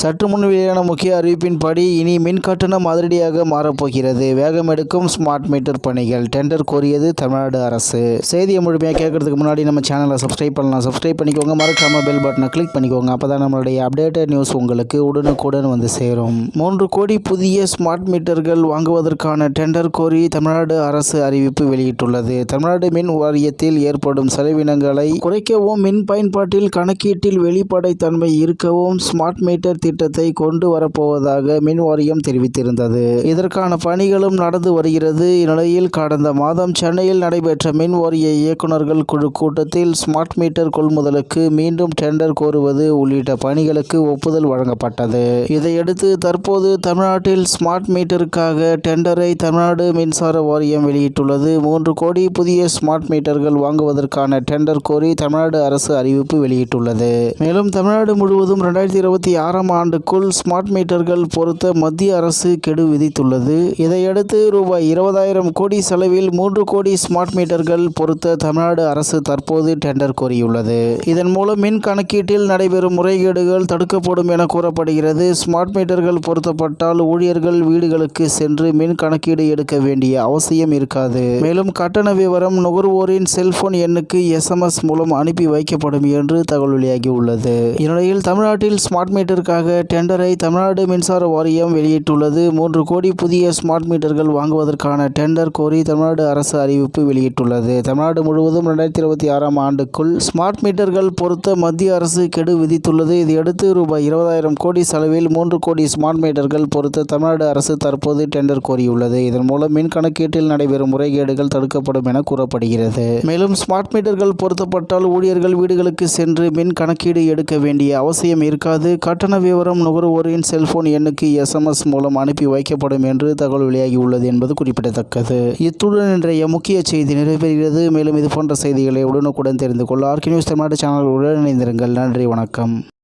சற்று முன் வெளியான முக்கிய அறிவிப்பின்படி இனி மின் கட்டணம் அதிரடியாக மாறப்போகிறது. வேகம் எடுக்கும் ஸ்மார்ட் மீட்டர் பணிகள். டெண்டர் கோரியது தமிழ்நாடு அரசு. செய்தியை முழுமையாக கேட்கறதுக்கு முன்னாடி நம்ம சேனலை சப்ஸ்கிரைப் பண்ணலாம். சப்ஸ்கிரைப் பண்ணிக்கோங்க. மறக்காம பெல் பட்டனை கிளிக் பண்ணிக்கோங்க. அப்போ தான் நம்மளுடைய அப்டேட்டட் நியூஸ் உங்களுக்கு உடனுக்குடன் வந்து சேரும். மூன்று கோடி புதிய ஸ்மார்ட் மீட்டர்கள் வாங்குவதற்கான டெண்டர் கோரி தமிழ்நாடு அரசு அறிவிப்பு வெளியிட்டுள்ளது. தமிழ்நாடு மின் வாரியத்தில் ஏற்படும் செலவினங்களை குறைக்கவும் மின் பயன்பாட்டில் கணக்கீட்டில் வெளிப்படைத்தன்மை இருக்கவும் ஸ்மார்ட் மீட்டர் திட்டத்தை கொண்டு வரப்போவதாக மின் வாரியம் தெரிவித்திருந்தது. இதற்கான பணிகளும் நடந்து வருகிறது. இந்நிலையில் கடந்த மாதம் சென்னையில் நடைபெற்ற மின் வாரிய இயக்குநர்கள் குழு கூட்டத்தில் ஸ்மார்ட் மீட்டர் கொள்முதலுக்கு மீண்டும் டெண்டர் கோருவது உள்ளிட்ட பணிகளுக்கு ஒப்புதல் வழங்கப்பட்டது. இதையடுத்து தற்போது தமிழ்நாட்டில் ஸ்மார்ட் மீட்டருக்காக டெண்டரை தமிழ்நாடு மின்சார வாரியம் வெளியிட்டுள்ளது. மூன்று கோடி புதிய ஸ்மார்ட் மீட்டர்கள் வாங்குவதற்கான டெண்டர் கோரி தமிழ்நாடு அரசு அறிவிப்பு வெளியிட்டுள்ளது. மேலும் தமிழ்நாடு முழுவதும் ரெண்டாயிரத்தி இருபத்தி ஆறாம் ஆண்டுக்குள் ஸ்மார்ட் மீட்டர்கள் பொருத்த மத்திய அரசு கெடு விதித்துள்ளது. இதையடுத்து ரூபாய் இருபதாயிரம் கோடி செலவில் மூன்று கோடி ஸ்மார்ட் மீட்டர்கள் பொருத்த தமிழ்நாடு அரசு தற்போது டெண்டர் கோரியுள்ளது. இதன் மூலம் மின் கணக்கீட்டில் நடைபெறும் முறைகேடுகள் தடுக்கப்படும் என கூறப்படுகிறது. ஸ்மார்ட் மீட்டர்கள் பொருத்தப்பட்டால் ஊழியர்கள் வீடுகளுக்கு சென்று மின் கணக்கீடு எடுக்க வேண்டிய அவசியம் இருக்காது. மேலும் கட்டண விவரம் நுகர்வோரின் செல்போன் எண்ணுக்கு எஸ்எம்எஸ் மூலம் அனுப்பி வைக்கப்படும் என்று தகவல் வெளியாகியுள்ளது. இந்நிலையில் தமிழ்நாட்டில் ஸ்மார்ட் மீட்டருக்காக டெண்டரை தமிழ்நாடு மின்சார வாரியம் வெளியிட்டுள்ளது. மூன்று கோடி புதிய ஸ்மார்ட் மீட்டர்கள் வாங்குவதற்கான டெண்டர் கோரி தமிழ்நாடு அரசு அறிவிப்பு வெளியிட்டுள்ளது. தமிழ்நாடு முழுவதும் ரெண்டாயிரத்தி இருபத்தி ஆறாம் ஆண்டுக்குள் ஸ்மார்ட் மீட்டர்கள் பொருத்த மத்திய அரசு கெடு விதித்துள்ளது. இதையடுத்து ரூபாய் இருபதாயிரம் கோடி செலவில் மூன்று கோடி ஸ்மார்ட் மீட்டர்கள் பொருத்த தமிழ்நாடு அரசு தற்போது டெண்டர் கோரியுள்ளது. இதன் மூலம் மின் கணக்கீட்டில் நடைபெறும் முறைகேடுகள் தடுக்கப்படும் என கூறப்படுகிறது. மேலும் ஸ்மார்ட் மீட்டர்கள் பொருத்தப்பட்டால் ஊழியர்கள் வீடுகளுக்கு சென்று மின் கணக்கீடு எடுக்க வேண்டிய அவசியம் இருக்காது. கட்டண விவரம் நுகர்வோரின் செல்போன் எண்ணுக்கு எஸ்எம்எஸ் மூலம் அனுப்பி வைக்கப்படும் என்று தகவல் வெளியாகியுள்ளது என்பது குறிப்பிடத்தக்கது. இத்துடன் இன்றைய முக்கிய செய்தி நிறைவேறுகிறது. மேலும் இது போன்ற செய்திகளை உடனுக்குடன் தெரிந்து கொள்ள ஆர்கி நியூஸ் தமிழ்நாடு சேனல் உடன் இணைந்திருங்கள். நன்றி வணக்கம்.